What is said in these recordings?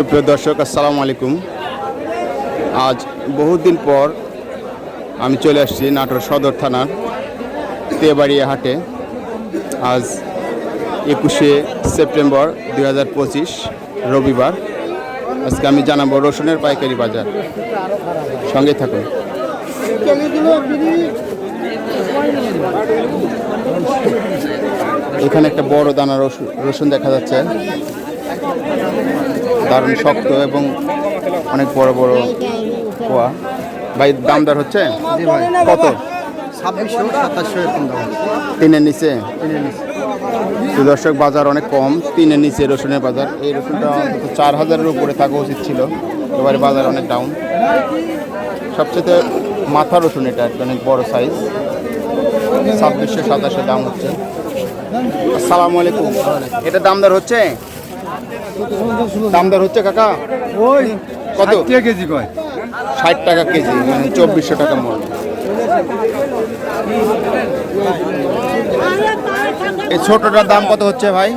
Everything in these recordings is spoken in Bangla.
সুপ্রিয় দর্শক, আসসালামু আলাইকুম। আজ বহুদিন পর আমি চলে আসছি নাটোর সদর থানার তেবাড়িয়া হাটে। আজ একুশে সেপ্টেম্বর দু হাজার পঁচিশ রবিবার। আজকে আমি জানাব রসুনের পাইকারি বাজার। সঙ্গে থাকুন। এখানে একটা বড় দানা রসুন রসুন দেখা যাচ্ছে। দারুণ শক্ত এবং অনেক বড় বড় কোয়া ভাই দাম দর হচ্ছে? কত? ছাব্বিশশো সাতাশশো এরকম দাম। তিনের নিচে? কিনে নিচ্ছি তো দর্শক বাজার অনেক কম। তিনের নিচে রসুনের বাজার। এই রসুনটা অন্তত চার হাজারের উপরে থাকা উচিত ছিল। এবারে বাজার অনেক ডাউন সবচেয়ে মাথা রসুন এটা অনেক বড় সাইজ ছাব্বিশশো সাতাশশো দাম হচ্ছে। আসসালামু আলাইকুম। এটা দাম দর হচ্ছে? দাম দর হচ্ছে কাকা? ওই কত? কেজি কয়? ষাট টাকা কেজি মানে চব্বিশশো টাকা মূল্য এই ছোটটার দাম কত হচ্ছে ভাই?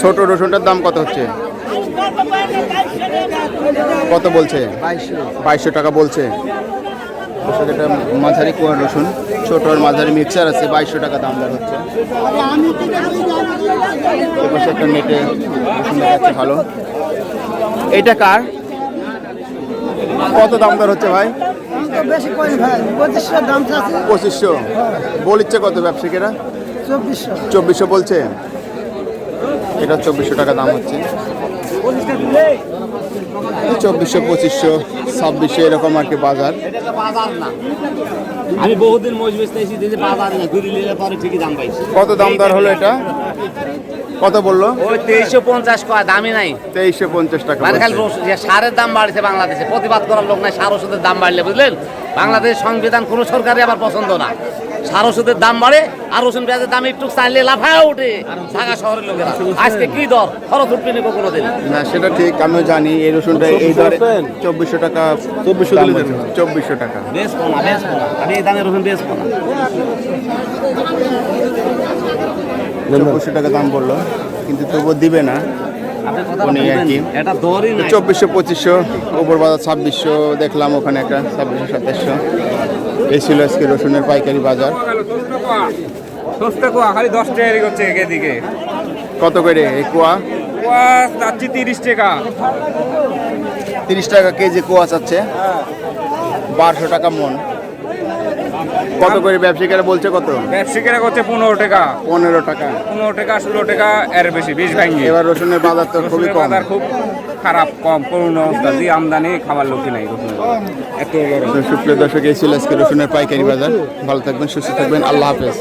ছোট রসুনটার দাম কত হচ্ছে? কত বলছে? বাইশশো টাকা বলছে। দর্শক, এটা মাঝারি কুয়ার রসুন ছোট আর মাঝারি মিক্সার আছে বাইশশো টাকা দাম দর হচ্ছে। এপাশে একটা নেটে রসুন দেখাচ্ছে ভালো। এইটা কার? কত দাম দর হচ্ছে ভাই? পঁচিশশো। বলিচ্ছে কত ব্যবসায়ীরা? চব্বিশশো বলছে। এটা চব্বিশশো টাকা দাম হচ্ছে। চব্বিশশো পঁচিশশো ছাব্বিশশো এরকম আর কি বাজার। আমি বহুদিন দাম কত দাম দর হলো এটা? কত বলল? ওই তেইশশো পঞ্চাশ কয় দামই নাই। তেইশশো পঞ্চাশ টাকা মানে খালি সারের দাম বাড়ছে বাংলাদেশে প্রতিবাদ করার লোক নাই সার ওষুধের দাম বাড়লে বুঝলেন? বাংলাদেশের সংবিধান কোনো সরকারই আবার পছন্দ না। সার ওষুধের দাম বাড়ে আর রসুন পেঁয়াজের দাম একটু চাইলে লাফায় ওঠে। ঢাকা শহরের লোকেরা। আজকে কি দর? খরচ উঠবে না কোনোদিন? না সেটা ঠিক আমিও জানি এই রসুনটা এই দরে চব্বিশশো টাকা চব্বিশশো চব্বিশশো টাকা। বেশ না বেশ না। আমি এই দামে রসুন বেশ না। চব্বিশশো টাকা দাম বলল কিন্তু তবুও দিবে না। উনি আর কি। চব্বিশশো পঁচিশশো উপর বাজার ছাব্বিশশো দেখলাম ওখানে একটা ছাব্বিশশো সাতাশশো। এই ছিল আজকে রসুনের পাইকারি বাজার। সস্তা কুয়া খালি দশ টাকা এদিকে হচ্ছে এদিকে। কত করে এই কুয়া? কুয়া যাচ্ছি তিরিশ টাকা। তিরিশ টাকা কেজি কুয়া চাচ্ছে বারোশো টাকা মন। কত করে ব্যবসায়ীরা বলছে কত? ব্যবসায়ীরা করছে পনেরো টাকা। পনেরো টাকা। পনেরো টাকা ষোলো টাকা এর বেশি বিশ ভাঙি। এবার রসুনের বাজার তো খুবই কম। বাজার খুব খারাপ কম। করুণ অবস্থা আমদানি খাবার লোকই নাই এত সুপ্রিয় দর্শক এই ছিল আজকে রসুনের পাইকারি বাজার। ভালো থাকবেন সুস্থ থাকবেন। আল্লাহ হাফেজ।